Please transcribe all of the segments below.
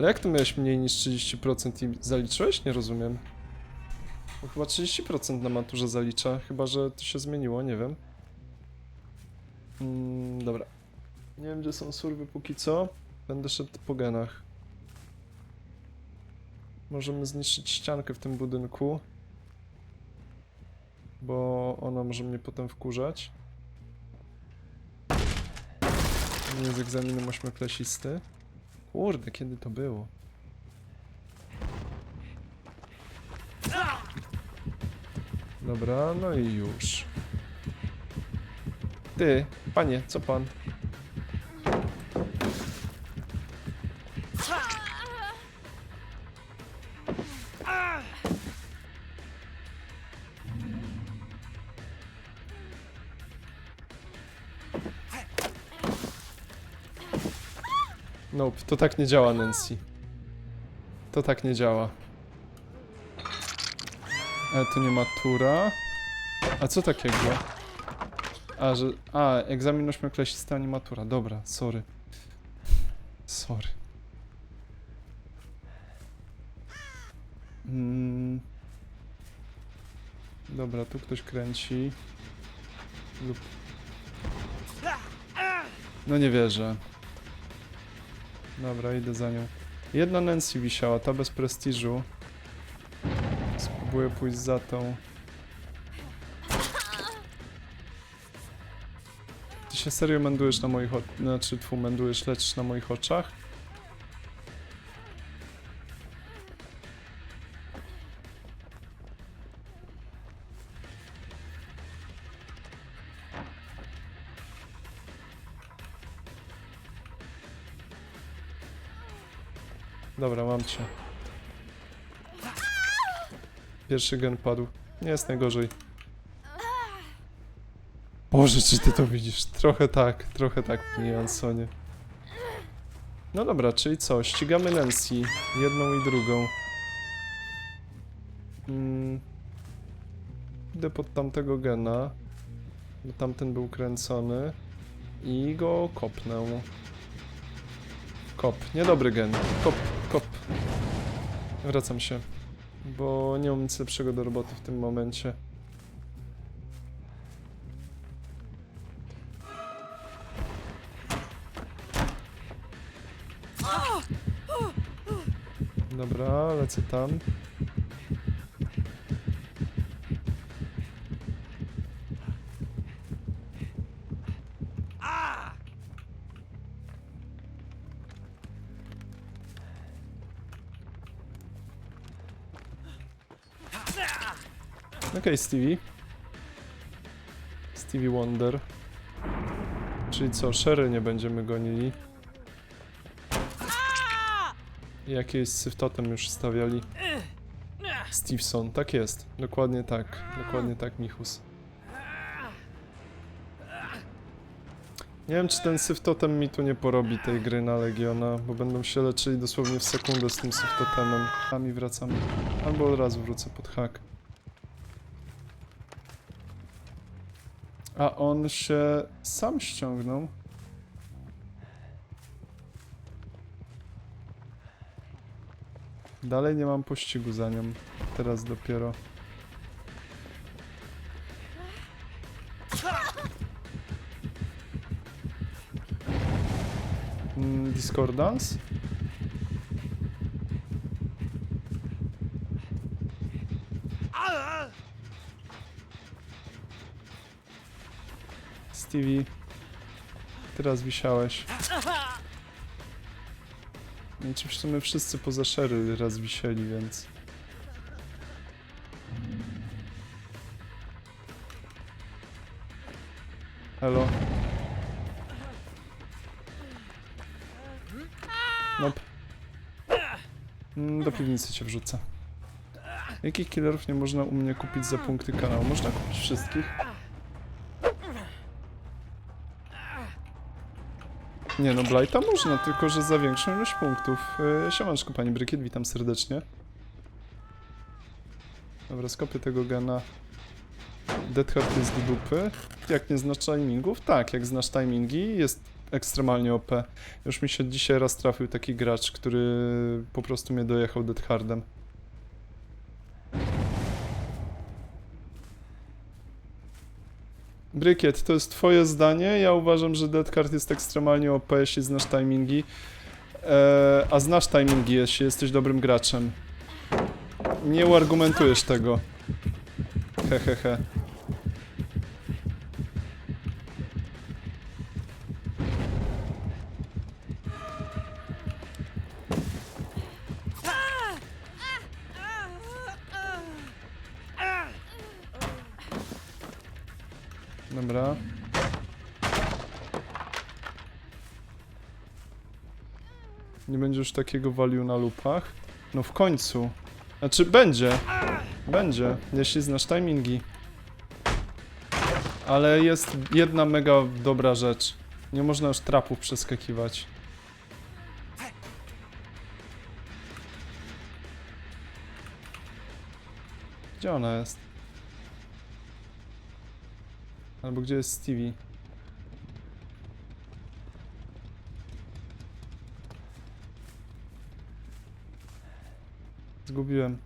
Ale jak to miałeś mniej niż 30% i zaliczyłeś? Nie rozumiem. Bo chyba 30% na maturze zalicza, chyba że to się zmieniło, nie wiem. Mm, dobra. Nie wiem gdzie są surwy póki co. Będę szedł po genach. Możemy zniszczyć ściankę w tym budynku. Bo ona może mnie potem wkurzać. Nie z egzaminem ośmioklasisty. Kurde, kiedy to było? Dobra, no i już. Ty, panie, co pan? Nope, to tak nie działa, Nancy. To tak nie działa. Ale to nie matura. A co takiego? A, że... A, egzamin ośmioklasisty, a nie matura. Dobra, sorry. Sorry. Mm. Dobra, tu ktoś kręci. Lub... No nie wierzę. Dobra, idę za nią. Jedna Nancy wisiała, ta bez prestiżu. Spróbuję pójść za tą. Ty się serio mędujesz na moich oczach, znaczy tfu, mędujesz, leczysz na moich oczach? Dobra, mam cię. Pierwszy gen padł. Nie jest najgorzej. Boże, czy ty to widzisz? Trochę tak, trochę tak, panie Ansonie. No dobra, czyli co? Ścigamy Nancy. Jedną i drugą. Mm. Idę pod tamtego gena. Bo tamten był kręcony. I go kopnę. Kop. Niedobry gen. Kop, kop. Wracam się. Bo nie mam nic lepszego do roboty w tym momencie. Dobra, lecę tam. Okej, Stevie. Stevie Wonder. Czyli co, Sherry nie będziemy gonili. Jakieś syftotem już stawiali. Stevenson, tak jest. Dokładnie tak. Dokładnie tak, Michus. Nie wiem, czy ten syftotem mi tu nie porobi tej gry na Legiona, bo będą się leczyli dosłownie w sekundę z tym syftotemem. A mi wracamy. Albo od razu wrócę pod hak. A on się sam ściągnął. Dalej nie mam pościgu za nią. Teraz dopiero. Mm, Discordance? Stevie, teraz wisiałeś. Znaczy w sumie wszyscy poza Sherry raz wisieli, więc... Halo? Nope. Mm, Do piwnicy cię wrzucę. Jakich killerów nie można u mnie kupić za punkty kanału? Można kupić wszystkich. Nie no, Blighta można, tylko że za większą ilość punktów. Yy, pani Brykiet, witam serdecznie. Dobra, skopię tego gena. Dead Heart jest do dupy. Jak nie znasz timingów? Tak, jak znasz timingi, jest ekstremalnie OP. Już mi się dzisiaj raz trafił taki gracz, który po prostu mnie dojechał Dead Brykiet, to jest twoje zdanie. Ja uważam, że Dead Card jest ekstremalnie OP, jeśli znasz timingi. Eee, a znasz timingi, jeśli jesteś dobrym graczem. Nie uargumentujesz tego. Hehehe. He, he. Dobra. Nie będzie już takiego value na lupach. No w końcu. Znaczy będzie. Będzie, jeśli znasz timingi. Ale jest jedna mega dobra rzecz. Nie można już trapów przeskakiwać. Gdzie ona jest? Albo gdzie jest Stevie? Zgubiłem.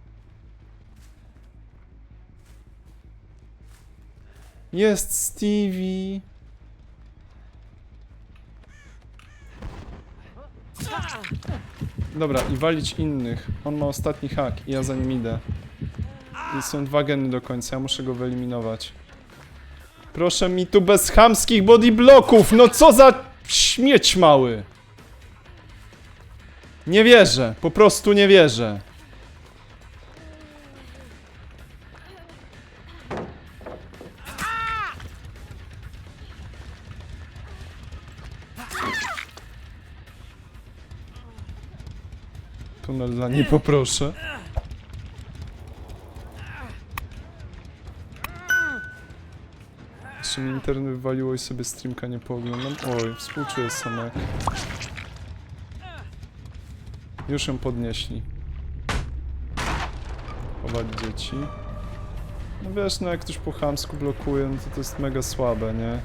Jest Stevie! Dobra, i walić innych. On ma ostatni hak i ja za nim idę. I są dwa geny do końca, ja muszę go wyeliminować. Proszę mi tu bez chamskich bodybloków! No co za śmieć mały! Nie wierzę, po prostu nie wierzę. Tunel dla niej poproszę. Czy mi internet wywaliło i sobie streamka nie pooglądam? Oj, współczuję Samek. Już ją podnieśli. Chować dzieci. No wiesz, no jak ktoś po chamsku blokuje, no to to jest mega słabe, nie?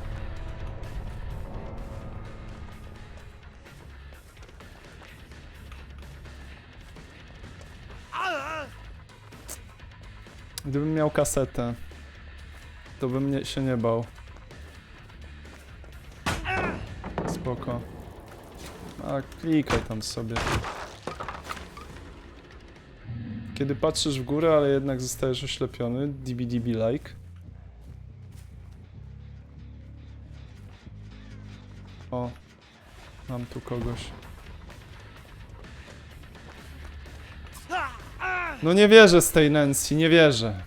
Gdybym miał kasetę, to bym nie, się nie bał. Spoko. A, klikaj tam sobie. Kiedy patrzysz w górę, ale jednak zostajesz oślepiony, DBDB-like. O, mam tu kogoś. No nie wierzę z tej Nancy, nie wierzę.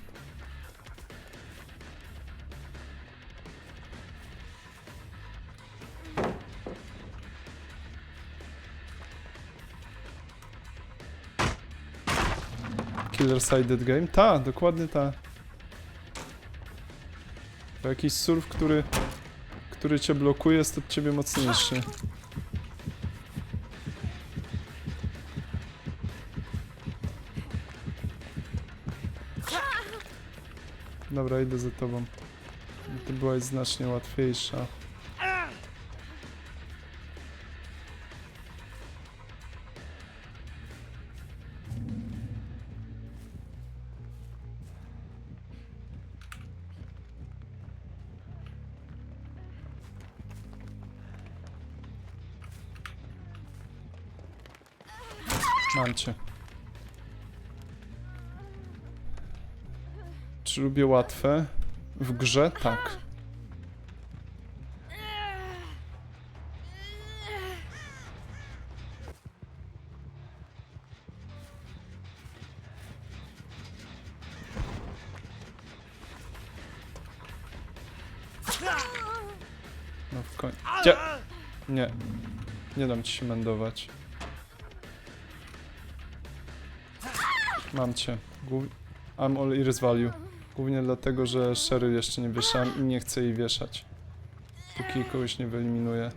Killer Sided Game? Ta, dokładnie ta. To jakiś surf, który, który cię blokuje, jest od ciebie mocniejszy. Dobra, idę za tobą. Ty byłaś znacznie łatwiejsza. Mam cię. Czy lubię łatwe? W grze? Tak. No w końcu. Nie. Nie dam ci się mędować. Mam cię. Głów... I'm all ears value. Głównie dlatego, że Sherry jeszcze nie wieszałem i nie chcę jej wieszać. Póki kogoś nie wyeliminuję.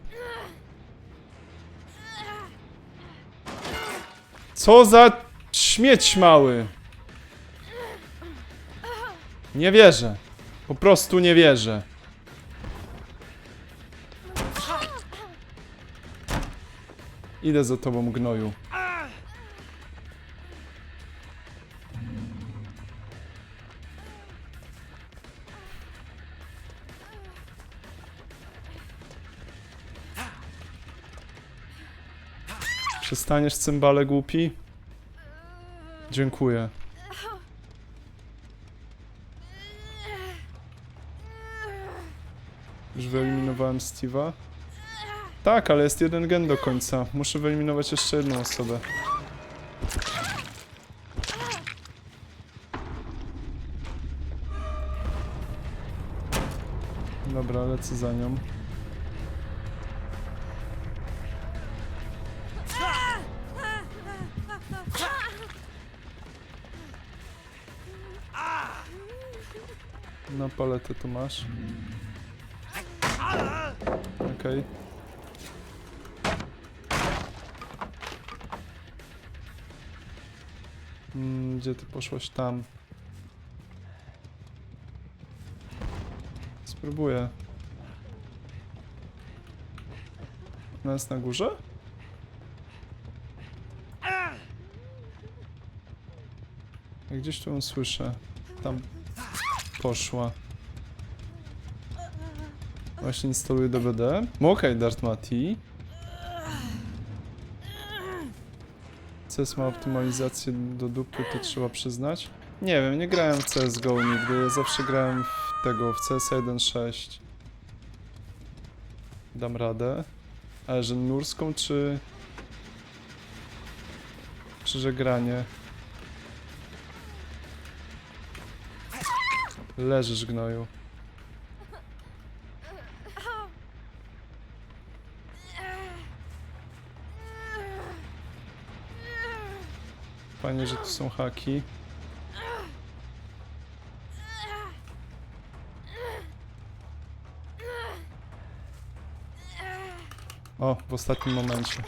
Co za śmieć mały! Nie wierzę. Po prostu nie wierzę. Idę za tobą, gnoju. Przestaniesz, cymbale głupi? Dziękuję. Już wyeliminowałem Steve'a? Tak, ale jest jeden gen do końca. Muszę wyeliminować jeszcze jedną osobę. Dobra, lecę za nią. Na paletę tu masz. Okej. Mm, gdzie ty poszłaś tam? Spróbuję. Ona jest na górze? Gdzieś tu ją słyszę. Tam poszła. Właśnie instaluję DVD. Okej, Dart Mati. CS ma optymalizację do dupy, to trzeba przyznać. Nie wiem, nie grałem w CSGO nigdy, ja zawsze grałem w tego, w CS 1.6. Dam radę. Ale że nurską, czy... Czy że granie? Leżysz, gnoju. Fajnie, że tu są haki. O, w ostatnim momencie.